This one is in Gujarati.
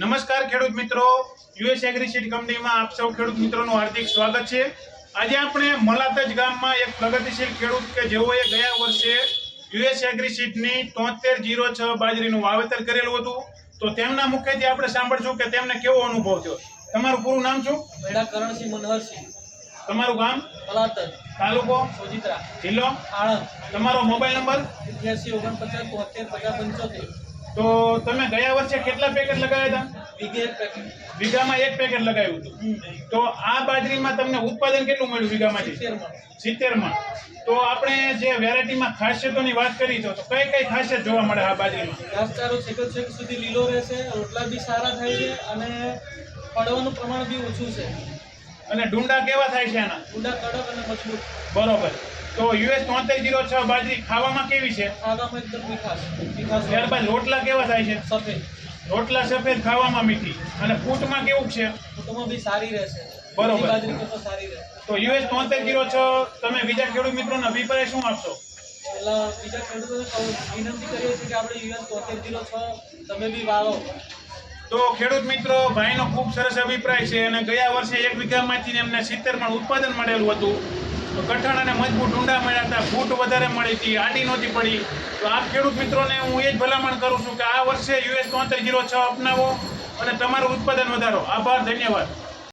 નમસ્કાર ખેડૂત મિત્રો. યુએસ એગ્રીસીડ કંપનીમાં આપ સૌ ખેડૂત મિત્રોનું હાર્દિક સ્વાગત છે. આજે આપણે મલાતજ ગામમાં એક પ્રગતિશીલ ખેડૂત કે જેઓએ ગયા વર્ષે યુએસ એગ્રીસીડની તોતેર જીરો છ બાજરીનું વાવેતર કરેલું હતું. તો તેમના મુખેથી આપણે સાંભળશું કે તેમને કેવો અનુભવ થયો. તમારું પૂરું નામ શું? મેડા કરણસિંહ મનહરસિંહ તમારું ગામ? મલાતજ તાલુકો? સોજિત્રા. જિલ્લો? આણંદ. તમારો મોબાઈલ નંબર? અઠ્યાસી ઓગણપચાસ તોતેર પચાસ પંચોતેર. તો તમે ગયા વર્ષે કેટલા પેકેટ લગાવ્યા હતા? વીઘામાં એક પેકેટ લગાવ્યું હતું. તો આ બાજરીમાં તમને ઉત્પાદન કેટલું મળ્યું વીઘામાંથી? સિત્તેરમાં. તો આપણે જે વેરાયટીમાં ખાસિયતોની વાત કરી તો કઈ કઈ ખાસિયત જોવા મળે આ બાજરીમાં? ઘાસચારો છેક છેક સુધી લીલો રહેશે રોટલા બી સારા થાય છે અને પડવાનું પ્રમાણ બી ઓછું છે. અને ડુંડા કેવા થાય છે આના ડુંડા કડક અને મજબૂત. બરોબર. તો યુએસ તોતેર જીરો છ બાજરી ખાવામાં કેવી છે? ખાવામાં એકદમ મીઠાશ. મીઠાશ ત્યારબાદ રોટલા કેવા થાય છે? સફેદ. રોટલા સફેદ ખાવામાં મીઠી. અને ફૂટમાં કેવું છે? ફૂટમાં બી સારી રહેશે બરોબર. બીજી બાજરી કરતાં સારી રહે. તો યુએસ તોતેર જીરો છ તમે બીજા ખેડૂત મિત્રોનો અભિપ્રાય શું આપશો? એટલે બીજા ખેડૂતોને વિનંતી કરીએ છીએ કે આપણે યુએસ તોતેર જીરો છ તમે બી વાવો. તો ખેડૂત મિત્રો, ભાઈનો ખૂબ સરસ અભિપ્રાય છે અને ગયા વર્ષે એક વીઘામાંથી એમને સિત્તેર મણ ઉત્પાદન મળેલું હતું. તો કઠણ અને મજબૂત ઊંડા મળ્યા હતા, ફૂટ વધારે મળી હતી, આડી નહોતી પડી. તો આ ખેડૂત મિત્રોને હું એ જ ભલામણ કરું છું કે આ વર્ષે યુએસ તોતેર જીરો છ અપનાવો અને તમારું ઉત્પાદન વધારો. આભાર, ધન્યવાદ.